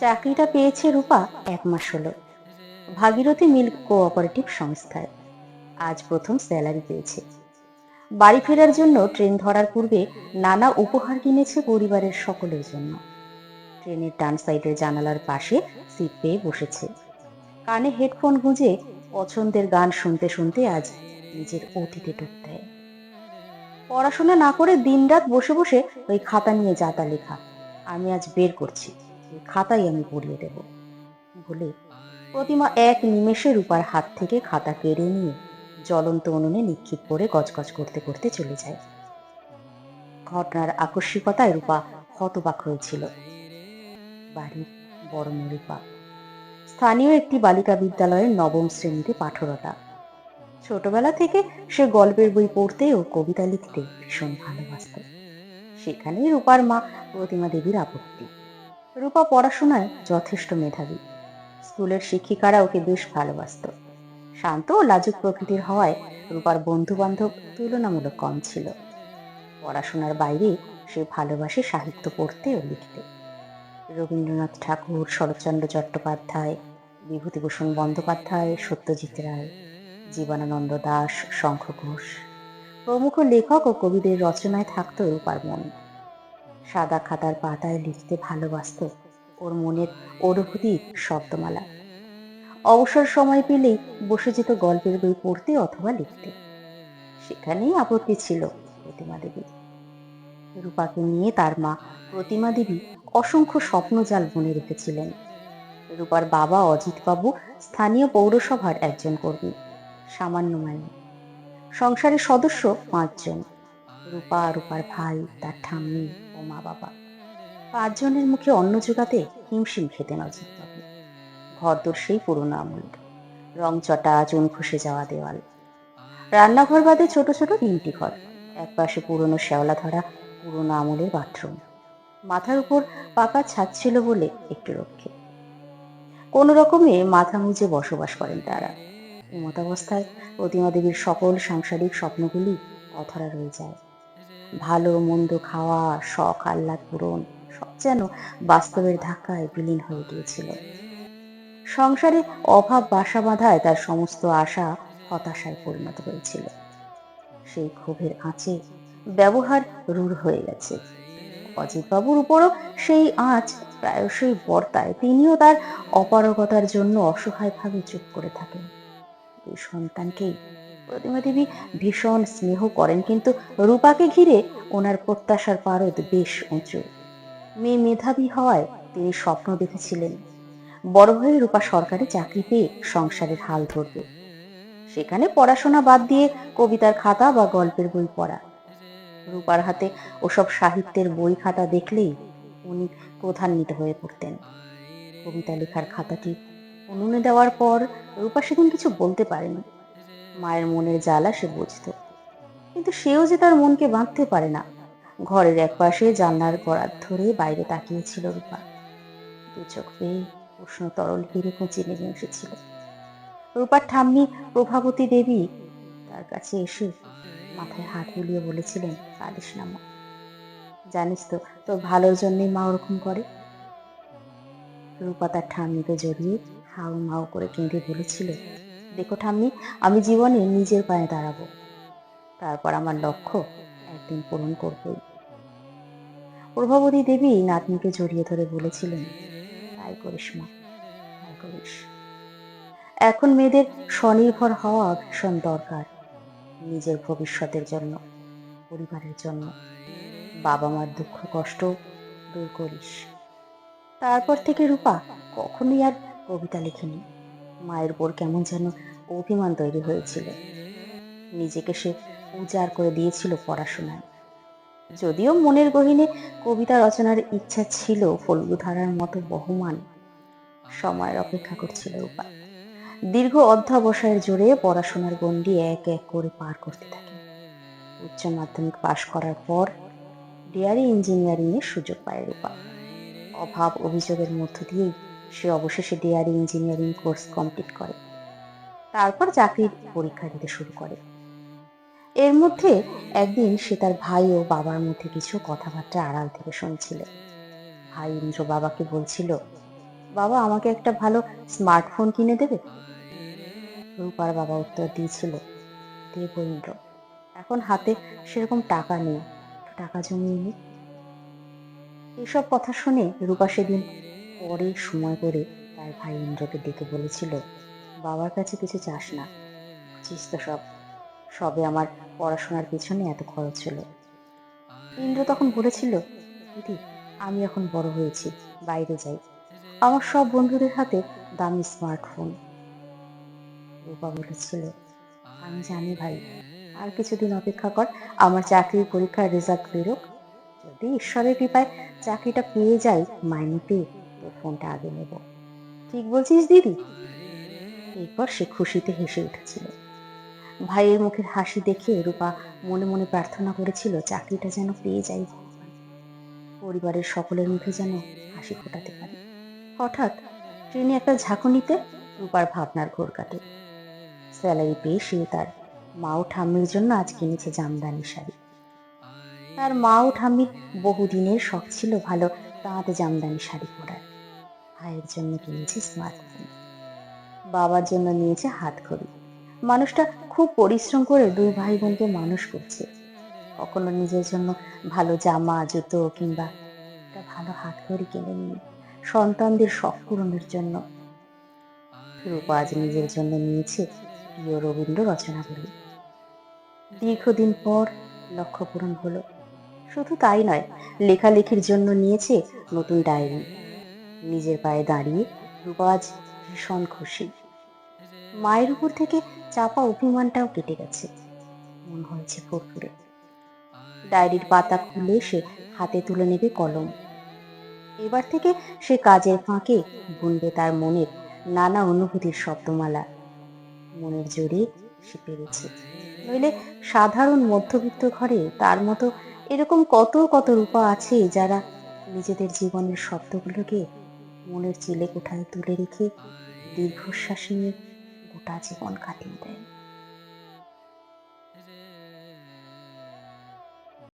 চাকরিটা পেয়েছে রূপা এক মাস হলো। ভাগীরথী মিল্ক কোঅপারেটিভ সংস্থায়। আজ প্রথম স্যালারি পেয়েছে। বাড়ি ফেরার জন্য ট্রেন ধরার পূর্বে নানা উপহার কিনেছে পরিবারের সকলের জন্য। ট্রেনের ডান সাইডের জানালার পাশে সিট পেয়ে বসেছে। কানে হেডফোন গুঁজে পছন্দের গান শুনতে শুনতে আজ নিজের অতীতে ডুব দেয়। পড়াশোনা না করে দিনরাত বসে বসে ওই খাতা নিয়ে যাতা লেখা। আমি আজ বের করছি। খাতাই আমি পড়িয়ে দেব। বলে প্রতিমা এক নিমেষে রূপার হাত থেকে খাতা কেড়ে নিয়ে জ্বলন্ত উনুনে নিক্ষেপ করে গজগজ করতে করতে চলে যায়। ঘটনার আকস্মিকতায় রূপা হতবাক হয়েছিল। বাড়ির বড় রূপা স্থানীয় একটি বালিকা বিদ্যালয়ের নবম শ্রেণীতে পাঠরতা। ছোটবেলা থেকে সে গল্পের বই পড়তে ও কবিতা লিখতে ভীষণ ভালোবাসত। সেখানেই রূপার মা প্রতিমা দেবীর আপত্তি। রূপা পড়াশোনায় যথেষ্ট মেধাবী। স্কুলের শিক্ষিকারা ওকে বেশ ভালোবাসত। শান্ত ও লাজুক প্রকৃতির হওয়ায় রূপার বন্ধু বান্ধব তুলনামূলক কম ছিল। পড়াশোনার বাইরে সে ভালোবাসে সাহিত্য পড়তে ও লিখতে। রবীন্দ্রনাথ ঠাকুর, শরৎচন্দ্র চট্টোপাধ্যায়, বিভূতিভূষণ বন্দ্যোপাধ্যায়, সত্যজিৎ রায়, জীবনানন্দ দাস শঙ্খ ঘোষ। প্রমুখ লেখক ও কবিদের রচনায় থাকত রূপার মন। সাদা খাতার পাতায় লিখতে ভালোবাসত ওর মনের অনুভূতি শব্দমালা। অবসর সময় পেলেই বসে যেত গল্পের বই পড়তে অথবা লিখতে। সেখানেই আপত্তি ছিল প্রতিমা দেবীর রূপাকে নিয়ে তার মা প্রতিমা দেবী অসংখ্য স্বপ্নজাল বুনে রেখেছিলেন। রূপার বাবা অজিতবাবু স্থানীয় পৌরসভার একজন কর্মী, সামান্য মাইনে। সংসারের সদস্য পাঁচজন। রূপা, রূপার ভাই, তার ঠাম্মি ও মা বাবা। পাঁচজনের মুখে অন্ন জোগাতে হিমশিম খেতেন অজিতবাবু ঘরদোর সেই পুরোনো আমল। রং চটা, চুন খসে যাওয়া দেওয়াল। রান্নাঘর বাদে ছোট ছোট তিনটি ঘর। একপাশে পুরনো শ্যাওলা ধরা, পুরোনো আমলের বাথরুম। মাথার উপর পাকা ছাদ ছিল বলে একটু রক্ষে। কোন রকমে মাথা মুজে বসবাস করেন তারা। মতাবস্থায় প্রতিমা দেবীর সকল সাংসারিক স্বপ্নগুলি অধরা রয়ে যায়। ভালো মন্দ খাওয়া, শখ, আহ্লাদ পূরণ, সব যেন বাস্তবের ধাক্কায় বিলীন হয়ে গিয়েছিল। সংসারে অভাব বাসা বাঁধায় তার সমস্ত আশা হতাশায় পরিণত হয়েছিল। সেই ক্ষোভের আঁচে ব্যবহার রূঢ় হয়ে গেছে। অজিতবাবুর উপরও সেই আঁচ প্রায়শই বর্তায়। তিনিও তার অপারগতার জন্য অসহায়ভাবে চুপ করে থাকেন। এই সন্তানকেই প্রতিমা দেবী ভীষণ স্নেহ করেন, কিন্তু রূপাকে ঘিরে ওনার প্রত্যাশার পারদ বেশ উঁচু। মেয়ে মেধাবী হওয়ায় তিনি স্বপ্ন দেখেছিলেন। বড় হয়ে রূপা সরকারি চাকরি পেয়ে সংসারের হাল ধরবে। সেখানে পড়াশোনা বাদ দিয়ে কবিতার খাতা বা গল্পের বই পড়া। রূপার হাতে ওসব সাহিত্যের বই খাতা দেখলেই উনি প্রধান্বিত হয়ে পড়তেন। কবিতা লেখার খাতাটি উনুনে দেওয়ার পর রূপা সেদিন কিছু বলতে পারেনি। মায়ের মনের জ্বালা সে বুঝত। কিন্তু সেও যে তার মনকে বাঁধতে পারে না। ঘরের এক পাশে জানলার গড়ার ধরে বাইরে তাকিয়েছিল রূপা। দু পেয়ে উষ্ণ তরল হিরে কুঁচি নেমে এসেছিল। রূপার ঠাম্মি, প্রভাবতী দেবী, তার কাছে এসে মাথায় হাত বুলিয়ে বলেছিলেন, কাঁদিস না মা। জানিস তো, তোর ভালোর জন্যই মা ওরকম করে। রূপা তার ঠাম্মিকে জড়িয়ে হাউ মাউ করে কেঁদে বলেছিল দেখো ঠাম্মি, আমি জীবনে নিজের পায়ে দাঁড়াবো। তারপর আমার লক্ষ্য একদিন পূরণ করবই। প্রভাবতী দেবী নাতনিকে জড়িয়ে ধরে বলেছিলেন, তাই করিস মা, তাই করিস। এখন মেয়েদের স্বনির্ভর হওয়া ভীষণ দরকার, নিজের ভবিষ্যতের জন্য, পরিবারের জন্য। বাবা মার দুঃখ, কষ্ট দূর করিস। তারপর থেকে রূপা কখনোই আর কবিতা লেখেনি। মায়ের উপর কেমন যেন অভিমান তৈরি হয়েছিল। নিজেকে সে উজাড় করে দিয়েছিল পড়াশোনায়। যদিও মনের গহিনে কবিতা রচনার ইচ্ছা ছিল ফল্গুধারার মতো বহমান সময়ের অপেক্ষা করছিল রূপা। দীর্ঘ অধ্যাবসায়ের জোরে পড়াশোনার গণ্ডি এক এক করে পার করতে থাকে। উচ্চ মাধ্যমিক পাশ করার পর ডেয়ারি ইঞ্জিনিয়ারিংয়ের সুযোগ পায় রূপা। অভাব অভিযোগের মধ্য দিয়েই সে অবশেষে ডেয়ারি ইঞ্জিনিয়ারিং কোর্স কমপ্লিট করে। তারপর চাকরির পরীক্ষা দিতে শুরু করে। এর মধ্যে একদিন সে তার ভাই ও বাবার মধ্যে কিছু কথাবার্তা আড়াল থেকে শুনছিল। ভাই ইন্দ্র বাবাকে বলছিল, বাবা, আমাকে একটা ভালো স্মার্টফোন কিনে দেবে? রূপার বাবা উত্তর দিয়েছিল দেব ইন্দ্র, এখন হাতে সেরকম টাকা নেই টাকা জমিয়ে নি। এসব কথা শুনে রূপা সেদিন পরে সময় করে তার ভাই ইন্দ্রকে ডেকে বলেছিল, বাবার কাছে কিছু চাস না। বুঝিস তো সব? সবে আমার পড়াশোনার পিছনে এত খরচ ছিল ইন্দ্র তখন বলেছিল, দিদি, আমি এখন বড় হয়েছি, বাইরে যাই। আমার সব বন্ধুদের হাতে দামি স্মার্টফোন। রূপা বলেছিল, আমি জানি ভাই, আর কিছুদিন অপেক্ষা কর, আমার চাকরির পরীক্ষার রেজাল্ট বেরোক। যদি ঈশ্বরের কৃপায় চাকরিটা পেয়ে যাই মাইনে পেয়ে ফোনটা আগে নেব। ঠিক বলছিস দিদি? এরপর সে খুশিতে হেসে উঠেছিল। ভাইয়ের মুখের হাসি দেখে রূপা মনে মনে প্রার্থনা করেছিল চাকরিটা যেন পেয়ে যাই। পরিবারের সকলের মুখে যেন হাসি ফোটাতে পারে। হঠাৎ ট্রেনে একটা ঝাঁকুনিতে রূপার ভাবনার ঘোর কাটে। স্যালারি পেয়ে সে তার মা ও ঠাম্মির জন্য আজ কিনেছে জামদানি শাড়ি। তার মা ও ঠাম্মির বহুদিনের শখ ছিল ভালো তাঁত জামদানি শাড়ি পরার। ভাইয়ের জন্য কিনেছে স্মার্টফোন বাবার জন্য নিয়েছে হাত ঘড়ি মানুষটা খুব পরিশ্রম করে দুই ভাই বোনকে মানুষ করছে। কখনো নিজের জন্য ভালো জামা জুতো কিংবা একটা ভালো হাত ঘড়ি কিনে নিয়ে সন্তানদের শখ পূরণের জন্য। রূপা আজ নিজের জন্য নিয়েছে প্রিয় রবীন্দ্র রচনাগুলি দীর্ঘদিন পর লক্ষ্য পূরণ হলো। শুধু তাই নয় লেখালেখির জন্য নিয়েছে নতুন ডায়েরি। নিজের পায়ে দাঁড়িয়ে রূপা আজ ভীষণ খুশি। মায়ের উপর থেকে চাপা অভিমানটাও কেটে গেছে। মন হয়েছে ফুরফুরে। ডায়েরির পাতা খুলে সে হাতে তুলে নেবে কলম। এবার থেকে সে কাজের ফাঁকে বুনবে তার মনের নানা অনুভূতির শব্দমালা মনের জোরে সে পেরেছে। নইলে সাধারণ মধ্যবিত্ত ঘরে তার মতো এরকম কত কত রূপা আছে যারা নিজেদের জীবনের শব্দগুলোকে মনের চিলে কোঠায় তুলে রেখে দীর্ঘশ্বাস নিয়ে গোটা জীবন কাটিয়ে দেয়।